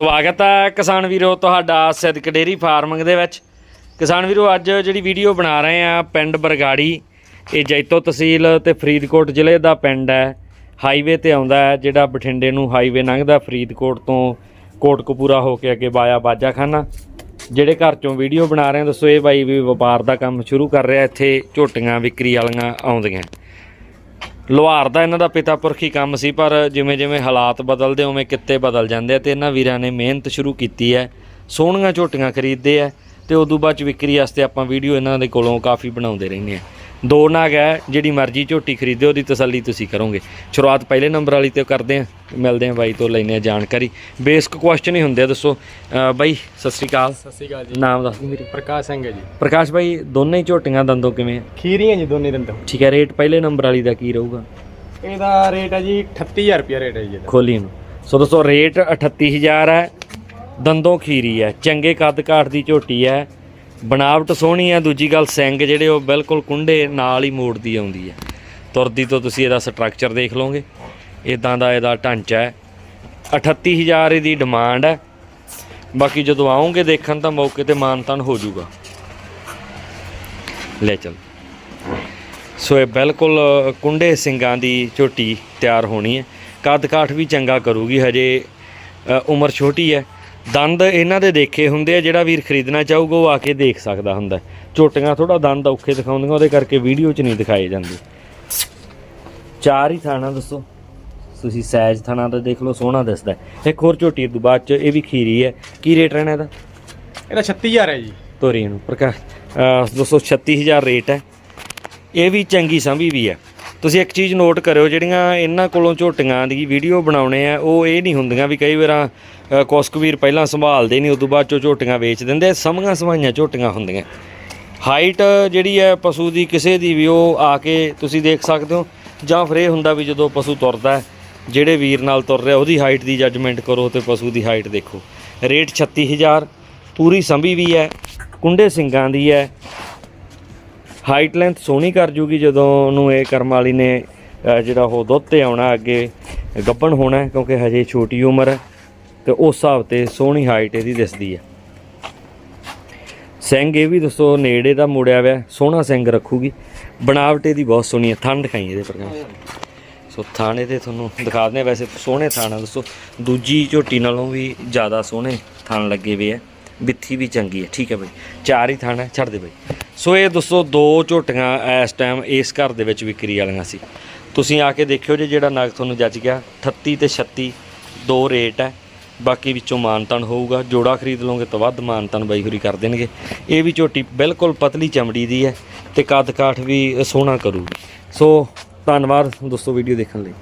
ਸਵਾਗਤ ਹੈ ਕਿਸਾਨ ਵੀਰੋ ਤੁਹਾਡਾ ਸਿੱਧਕ ਡੇਰੀ ਫਾਰਮਿੰਗ ਦੇ ਵਿੱਚ। ਕਿਸਾਨ ਵੀਰੋ, ਅੱਜ ਜਿਹੜੀ ਵੀਡੀਓ ਬਣਾ ਰਹੇ ਆ ਪਿੰਡ ਬਰਗਾੜੀ, ਇਹ ਜੈਤੋ ਤਹਿਸੀਲ ਤੇ ਫਰੀਦਕੋਟ ਜ਼ਿਲ੍ਹੇ ਦਾ ਪਿੰਡ ਹੈ। ਹਾਈਵੇ ਤੇ ਆਉਂਦਾ ਹੈ, ਜਿਹੜਾ ਬਠਿੰਡੇ ਨੂੰ ਹਾਈਵੇ ਲੰਘਦਾ ਫਰੀਦਕੋਟ ਤੋਂ ਕੋਟਕਪੂਰਾ ਹੋ ਕੇ ਅੱਗੇ ਬਾਇਆ ਬਾਜਾਖਾਨਾ। ਜਿਹੜੇ ਘਰ ਚੋਂ ਵੀਡੀਓ ਬਣਾ ਰਹੇ ਆ ਦੱਸੋ ਇਹ ਬਾਈ ਵੀ ਵਪਾਰ ਦਾ ਕੰਮ ਸ਼ੁਰੂ ਕਰ ਰਿਹਾ, ਇੱਥੇ ਝੋਟੀਆਂ ਵਿਕਰੀ ਵਾਲੀਆਂ ਆਉਂਦੀਆਂ। ਲੁਹਾਰ ਦਾ ਇਹਨਾਂ ਦਾ ਪਿਤਾ ਪੁਰਖੀ ਕੰਮ ਸੀ, ਪਰ ਜਿਵੇਂ ਜਿਵੇਂ ਹਾਲਾਤ ਬਦਲਦੇ, ਉਵੇਂ ਕਿੱਤੇ ਬਦਲ ਜਾਂਦੇ ਆ ਤੇ ਇਹਨਾਂ ਵੀਰਾਂ ਨੇ ਮਿਹਨਤ ਸ਼ੁਰੂ ਕੀਤੀ ਹੈ, ਸੋਹਣੀਆਂ ਝੋਟੀਆਂ ਖਰੀਦਦੇ ਆ ਤੇ ਉਦੋਂ ਬਾਅਦ ਚ ਵਿਕਰੀ ਵਾਸਤੇ ਆਪਾਂ ਵੀਡੀਓ ਇਹਨਾਂ ਦੇ ਕੋਲੋਂ ਕਾਫੀ ਬਣਾਉਂਦੇ ਰਹਿੰਦੇ ਆ। ਦੋ ਨਾਗ ਹੈ ਜਿਹੜੀ ਮਰਜ਼ੀ ਝੋਟੀ ਖਰੀਦਿਓ ਉਹਦੀ ਤਸੱਲੀ ਤੁਸੀਂ ਕਰੋਗੇ। ਸ਼ੁਰੂਆਤ ਪਹਿਲੇ ਨੰਬਰ ਵਾਲੀ ਤੇ ਕਰਦੇ ਆ ਮਿਲਦੇ ਆ ਬਾਈ ਤੋਂ ਲੈਨੇ ਆ ਜਾਣਕਾਰੀ। ਬੇਸਿਕ ਕੁਐਸਚਨ ਹੀ ਹੁੰਦੇ ਆ ਦੱਸੋ। ਬਾਈ ਸਤਿ ਸ਼੍ਰੀ ਅਕਾਲ। ਸਤਿ ਸ਼੍ਰੀ ਅਕਾਲ ਜੀ। ਨਾਮ ਦੱਸ। ਦਿਓ ਮੇਰੇ ਪ੍ਰਕਾਸ਼ ਸਿੰਘ ਹੈ ਜੀ। ਪ੍ਰਕਾਸ਼ ਬਾਈ ਦੋਨੇ ਹੀ ਝੋਟੀਆਂ ਦੰਦੋਂ ਕਿਵੇਂ? ਆ ਖੀਰੀਆਂ ਜੀ ਦੋਨੇ ਦੰਦੋਂ। ਠੀਕ ਹੈ ਰੇਟ ਪਹਿਲੇ ਨੰਬਰ ਵਾਲੀ ਦਾ ਕੀ ਰਹੂਗਾ? ਇਹਦਾ ਰੇਟ ਹੈ ਜੀ 38000 ਰੁਪਿਆ ਰੇਟ ਹੈ ਜੀ ਇਹਦਾ। ਖੋਲੀ ਨੂੰ। ਸੋ ਦੋਸਤੋ ਰੇਟ 38000 ਹੈ ਦੰਦੋਂ ਖੀਰੀ ਹੈ। ਚੰਗੇ ਕੱਦ ਕਾਠ ਦੀ ਝੋਟੀ ਹੈ। ਬਣਾਵਟ ਸੋਹਣੀ ਹੈ ਦੂਜੀ ਗੱਲ ਸਿੰਘ ਜਿਹੜੇ ਉਹ ਬਿਲਕੁਲ ਕੁੰਡੇ ਨਾਲ ਹੀ ਮੋੜਦੀ ਆਉਂਦੀ ਹੈ ਤੁਰਦੀ ਤੋਂ ਤੁਸੀਂ ਇਹਦਾ ਸਟਰਕਚਰ ਦੇਖ ਲਓਗੇ। ਇਦਾਂ ਦਾ ਇਹਦਾ ਢਾਂਚਾ ਹੈ। 38000 ਇਹਦੀ ਡਿਮਾਂਡ ਹੈ। ਬਾਕੀ ਜਦੋਂ ਆਉਂਗੇ ਦੇਖਣ ਤਾਂ ਮੌਕੇ ਤੇ ਮਾਨਤਾਨ ਹੋ ਜਾਊਗਾ। ਲੈ ਚੱਲ। ਸੋ ਇਹ ਬਿਲਕੁਲ ਕੁੰਡੇ ਸਿੰਘਾਂ ਦੀ ਝੋਟੀ ਤਿਆਰ ਹੋਣੀ ਹੈ। ਕੱਦ ਕਾਠ ਵੀ ਚੰਗਾ ਕਰੂਗੀ, ਹਜੇ ਉਮਰ ਛੋਟੀ ਹੈ। ਦੰਦ ਇਹਨਾਂ ਦੇ ਦੇਖੇ ਹੁੰਦੇ ਆ ਜਿਹੜਾ ਵੀਰ ਖਰੀਦਣਾ ਚਾਹੂਗਾ ਉਹ ਆ ਕੇ ਦੇਖ ਸਕਦਾ ਹੁੰਦਾ। ਝੋਟੀਆਂ ਥੋੜਾ ਦੰਦ ਔਖੇ ਦਿਖਾਉਂਦੀਆਂ ਉਹਦੇ ਕਰਕੇ ਵੀਡੀਓ 'ਚ ਨਹੀਂ ਦਿਖਾਏ ਜਾਂਦੇ। ਚਾਰ ਹੀ ਥਾਣਾ ਦੱਸੋ। ਤੁਸੀਂ ਸਾਈਜ਼ ਥਾਣਾ ਦਾ ਦੇਖ ਲਓ ਸੋਹਣਾ ਦਿਸਦਾ। ਇੱਕ ਹੋਰ ਝੋਟੀ ਤੋਂ ਬਾਅਦ 'ਚ ਇਹ ਵੀ ਖੀਰੀ ਹੈ। ਕੀ ਰੇਟ ਰਹਿਣਾ ਇਹਦਾ? ਇਹਦਾ 36000 ਹੈ ਜੀ। ਤੋਰੀ ਨੂੰ ਪ੍ਰਕਾਸ਼ ਅ, ਦੋਸਤੋ 36000 ਰੇਟ ਹੈ। ਇਹ ਵੀ ਚੰਗੀ ਸੰਭੀ ਵੀ ਹੈ। ਤੁਸੀਂ ਇੱਕ ਚੀਜ਼ ਨੋਟ ਕਰਿਓ ਜਿਹੜੀਆਂ ਇਹਨਾਂ ਕੋਲੋਂ ਝੋਟੀਆਂ ਦੀ ਵੀਡੀਓ ਬਣਾਉਣੇ ਆ ਉਹ ਇਹ ਨਹੀਂ ਹੁੰਦੀਆਂ ਵੀ ਕਈ ਵਾਰਾਂ ਅ, ਵੀਰ ਪਹਿਲਾਂ ਸੰਭਾਲਦੇ ਨਹੀਂ ਉਦੋਂ ਬਾਅਦ ਚੋਂ ਝੋਟੀਆਂ ਵੇਚ ਦਿੰਦੇ ਸਮੀਆਂ ਸਮਾਈਆਂ ਝੋਟੀਆਂ ਹੁੰਦੀਆਂ। ਹਾਈਟ ਜਿਹੜੀ ਹੈ ਪਸ਼ੂ ਦੀ ਕਿਸੇ ਦੀ ਵੀ ਉਹ ਆ ਕੇ ਤੁਸੀਂ ਦੇਖ ਸਕਦੇ ਹੋ ਜਾਂ ਫਿਰ ਇਹ ਹੁੰਦਾ ਵੀ ਜਦੋਂ ਪਸ਼ੂ ਤੁਰਦਾ ਜਿਹੜੇ ਵੀਰ ਨਾਲ ਤੁਰ ਰਿਹਾ ਉਹਦੀ ਹਾਈਟ ਦੀ ਜੱਜਮੈਂਟ ਕਰੋ ਤੇ ਪਸ਼ੂ ਦੀ ਹਾਈਟ ਦੇਖੋ। ਰੇਟ 36000 ਪੂਰੀ ਸੰਭੀ ਵੀ ਹੈ ਕੁੰਡੇ ਸਿੰਘਾਂ ਦੀ ਹੈ ਹਾਈਟ ਲੈਂਥ ਸੋਹਣੀ ਕਰ ਜੂਗੀ ਜਦੋਂ ਉਹਨੂੰ ਇਹ ਕਰਮ ਵਾਲੀ ਨੇ ਜਿਹੜਾ ਉਹ ਦੁੱਧ ਤੇ ਆਉਣਾ ਅੱਗੇ ਗੱਬਣ ਹੋਣਾ ਕਿਉਂਕਿ ਹਜੇ ਛੋਟੀ ਉਮਰ ਹੈ ਤੇ ਉਸ ਹਿਸਾਬ ਤੇ ਸੋਹਣੀ ਹਾਈਟ ਇਹਦੀ ਦਿਸਦੀ ਹੈ। ਸਿੰਘ ਇਹ ਵੀ ਦੱਸੋ ਨੇੜੇ ਦਾ ਮੁੜਿਆ ਹੋਇਆ ਸੋਹਣਾ ਸਿੰਘ ਰੱਖੂਗੀ। ਬਣਾਵਟ ਇਹਦੀ ਬਹੁਤ ਸੋਹਣੀ ਹੈ ਥਣ ਦਿਖਾਈ ਇਹਦੇ ਪ੍ਰਕਾਸ਼ ਸੋ ਥਾਣੇ ਤੇ ਤੁਹਾਨੂੰ ਦਿਖਾ ਦਿੰਦੇ ਹਾਂ, ਵੈਸੇ ਸੋਹਣੇ ਥਾਣਾ ਦੱਸੋ। ਦੂਜੀ ਝੋਟੀ ਨਾਲੋਂ ਵੀ ਜ਼ਿਆਦਾ ਸੋਹਣੇ ਥਾਣ ਲੱਗੇ ਹੋਏ ਆ। ਬਿੱਥੀ ਵੀ ਚੰਗੀ ਹੈ। ਠੀਕ ਹੈ ਬਈ। ਚਾਰ ਹੀ ਥਾਣਾ, ਛੱਡ ਦੇ ਬਈ। ਸੋ ਇਹ ਦੋਸਤੋ ਦੋ ਝੋਟੀਆਂ ਇਸ ਟਾਈਮ ਇਸ ਘਰ ਦੇ ਵਿੱਚ ਵਿਕਰੀ ਵਾਲੀਆਂ ਸੀ। ਤੁਸੀਂ ਆ ਕੇ ਦੇਖਿਓ ਜੇ ਜਿਹੜਾ ਨਗ ਤੁਹਾਨੂੰ ਜੱਜ ਗਿਆ 38 ਤੇ 36 ਦੋ ਰੇਟ ਹੈ। ਬਾਕੀ ਵਿੱਚੋਂ ਮਾਨਤਨ ਹੋਊਗਾ। ਜੋੜਾ ਖਰੀਦ ਲਓਗੇ ਤਾਂ ਵੱਧ ਮਾਨਤਨ ਬਾਈ ਹੁਰੀ ਕਰ ਦੇਣਗੇ। ਇਹ ਵੀ ਝੋਟੀ ਬਿਲਕੁਲ ਪਤਲੀ ਚਮੜੀ ਦੀ ਹੈ ਤੇ ਕੱਦ ਕਾਠ ਵੀ ਸੋਹਣਾ ਕਰੂਗੀ। ਸੋ ਧੰਨਵਾਦ ਦੋਸਤੋ ਵੀਡੀਓ ਦੇਖਣ ਲਈ।